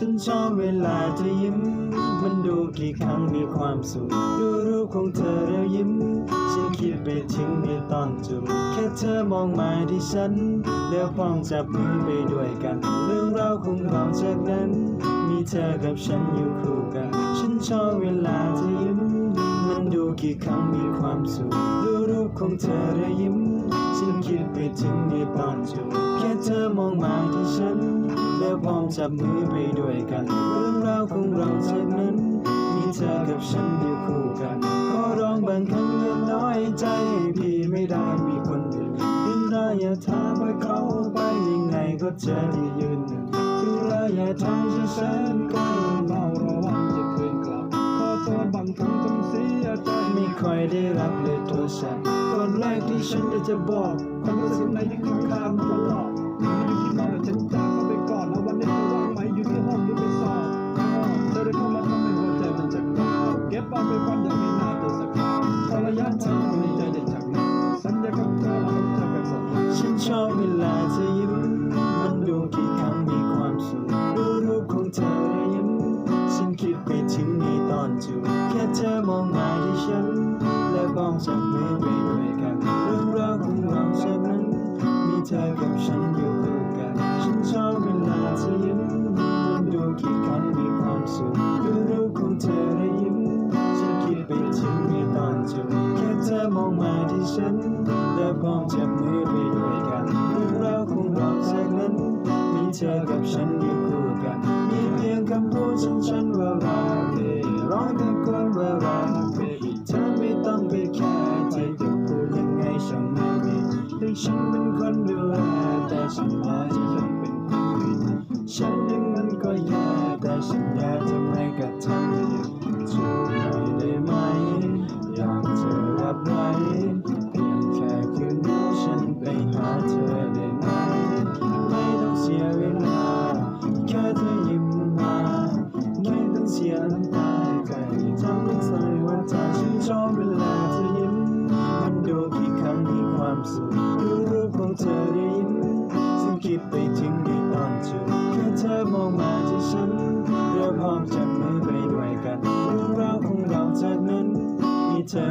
ฉันชอบเวลาเธอยิ้ม มันดูกี่ครั้งมีความสุข ดูรูปของเธอแล้วยิ้ม ฉันคิดไปถึงในตอนจูบแค่เธอมองมาที่ฉัน แล้วพร้อมจับมือไปด้วยกัน เรื่องราวของเราจากนั้น มีเธอกับฉันอยู่คู่กัน ฉันชอบเวลาเธอยิ้ม มันดูกี่ครั้งมีความสุข ดูรูปของเธอแล้วยิ้ม ฉันคิดไปถึงในตอนจูบแค่เธอมองมาที่ฉัน แล้วพร้อมจับมือไปด้วยกัน เรื่องราวของเราจากนั้น มีเธอกับฉันอยู่คู่กัน ขอร้องบางครั้งอย่าน้อยใจให้พี่ไม่ได้มีคนอื่นยืนรออย่าถามว่าเขาไปยังไงก็เจอที่ยืนหนึ่งถึงเวลาอย่าทำให้ฉันใกล้เฝ้ารอวันจะคืนกลับ ขอโทษบางครั้งจนเสียใจไม่ค่อยได้รับเลยโทรศัน ที่ฉันอยากจะบอกความรู้สึกในที่ข้างคามตลอดอยู่ที่นอนฉันจากเขาไปก่อนแล้ววันนี้จะว่างไหมอยู่ที่ห้องหรือไปสอบเธอได้เข้ามาทำให้หัวใจมันจะกระเก็บเอาไปฝันอยากให้หน้าเธอสักครั้งพอระยะทางในใจได้จากนั้นสัญญากับเธอเราเจอกันสักครั้งฉันชอบเวลาเธอยิ้มมันดูกี่ครั้งมีความสุขดูรูปของเธอแล้ยิ้มฉันคิดไปถึงในตอนจูบแค่เธอมองมาที่ฉันและบองจับมือไปด้วย จูบแค่เธอมองมาที่ฉัน และพร้อมจับมือไปด้วยกันเรื่องราวของเราจากนั้น มีเธอกับฉันอยู่คู่กัน มีเพียงคำพูดฉันฉันว่ารักเธอร้องตะโกนว่ารักเธอเธอไม่ต้องไปแค่ใจจะพูดยังไงฉันไม่มีให้ฉันเป็นคนดูแลแต่ฉันมาที่ฉันเป็นคนดีฉันยังมัน ขียน้ำตาใครทำให้ใส่วันใจฉันชอบเวลาเธอยิ้ม มันดูกี่ครั้งมีความสุขดูรูปของเธอได้ยิ้มฉันคิดไปถึงในตอนจบแค่เธอมองมาที่ฉันเราพร้อมจับมือไปด้วยกันเรื่องราวของเราจากนั้นมีเธอ